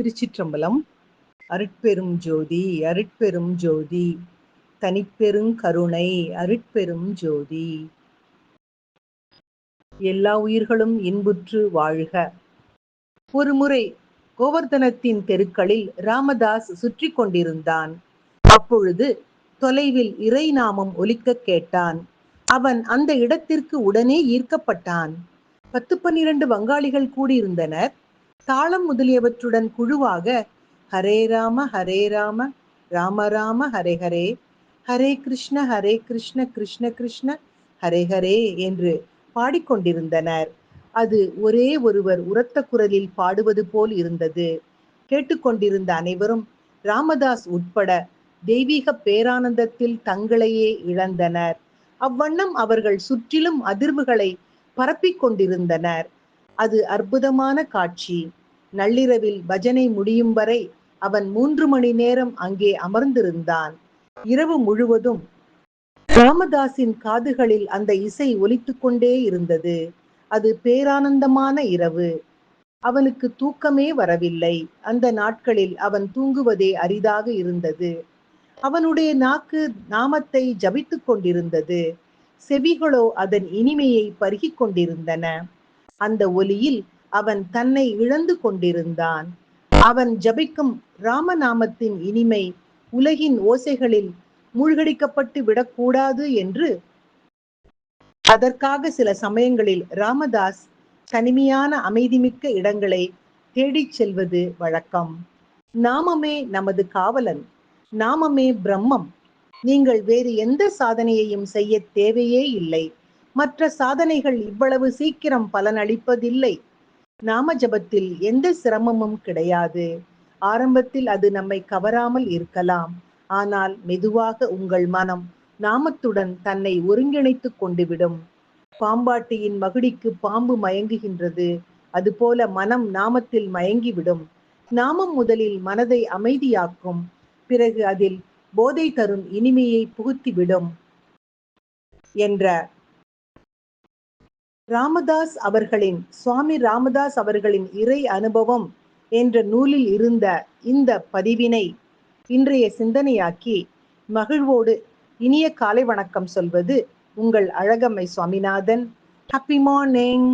திருச்சிற்றம்பலம். அருட்பெரும் ஜோதி அருட்பெரும் ஜோதி. தனிப்பெரும் கருணை அருட்பெரும் ஜோதி. எல்லா உயிர்களும் இன்புற்று வாழ்க. ஒருமுறை கோவர்தனத்தின் தெருக்களில் ராமதாஸ் சுற்றி கொண்டிருந்தான். அப்பொழுது தொலைவில் இறை நாமம் ஒலிக்க கேட்டான். அவன் அந்த இடத்திற்கு உடனே ஈர்க்கப்பட்டான். பத்து பன்னிரண்டு வங்காளிகள் கூடியிருந்தனர். தாளம் முதலியவற்றுடன் குழுவாக ஹரே ராம ஹரே ராம ராம ராம ஹரே ஹரே. ஹரே கிருஷ்ண ஹரே கிருஷ்ண கிருஷ்ண கிருஷ்ண ஹரே ஹரே என்று பாடிக்கொண்டிருந்தனர். அது ஒரே ஒருவர் உரத்த குரலில் பாடுவது போல் இருந்தது. கேட்டுக்கொண்டிருந்த அனைவரும் ராமதாஸ் உட்பட தெய்வீக பேரானந்தத்தில் தங்களையே இழந்தனர். அவ்வண்ணம் அவர்கள் சுற்றிலும் அதிர்வுகளை பரப்பிக் கொண்டிருந்தனர் அது அற்புதமான காட்சி. நள்ளிரவில் பஜனை முடியும் வரை அவன் மூன்று மணி நேரம் அங்கே அமர்ந்திருந்தான். இரவு முழுவதும் ராமதாஸின் காதுகளில் அந்த இசை ஒலித்து கொண்டே இருந்தது. அது பேரானந்தமான இரவு. அவனுக்கு தூக்கமே வரவில்லை. அந்த நாட்களில் அவன் தூங்குவதே அரிதாக இருந்தது. அவனுடைய நாக்கு நாமத்தை ஜபித்துக் கொண்டிருந்தது. செவிகளோ அதன் இனிமையை பருகிக் கொண்டிருந்தன. அந்த ஒலியில் அவன் தன்னை இழந்து கொண்டிருந்தான். அவன் ஜபிக்கும் ராமநாமத்தின் இனிமை உலகின் ஓசைகளில் மூழ்கடிக்கப்பட்டு விடக்கூடாது என்று அதற்காக சில சமயங்களில் ராமதாஸ் தனிமையான அமைதிமிக்க இடங்களை தேடிச் செல்வது வழக்கம். நாமமே நமது காவலன். நாமமே பிரம்மம். நீங்கள் வேறு எந்த சாதனையையும் செய்ய தேவையே இல்லை. மற்ற சாதனைகள் இவ்வளவு சீக்கிரம் பலனளிப்பதில்லை. நாம ஜபத்தில் எந்த சிரமமும் கிடையாது. ஆரம்பத்தில் அது நம்மை கவராமல் இருக்கலாம். ஆனால் மெதுவாக உங்கள் மனம் நாமத்துடன் தன்னை ஒருங்கிணைத்துக் கொண்டுவிடும். பாம்பாட்டியின் மகுடிக்கு பாம்பு மயங்குகின்றது. அதுபோல மனம் நாமத்தில் மயங்கிவிடும். நாமம் முதலில் மனதை அமைதியாக்கும். பிறகு அதில் போதை தரும் இனிமையை புகுத்திவிடும். என்ற ராமதாஸ் அவர்களின் சுவாமி ராமதாஸ் அவர்களின் இறை அனுபவம் என்ற நூலில் இருந்த இந்த பதிவினை இன்றைய சிந்தனையாக்கி மகிழ்வோடு இனிய காலை வணக்கம் சொல்வது உங்கள் அழகம்மை சுவாமிநாதன். Happy morning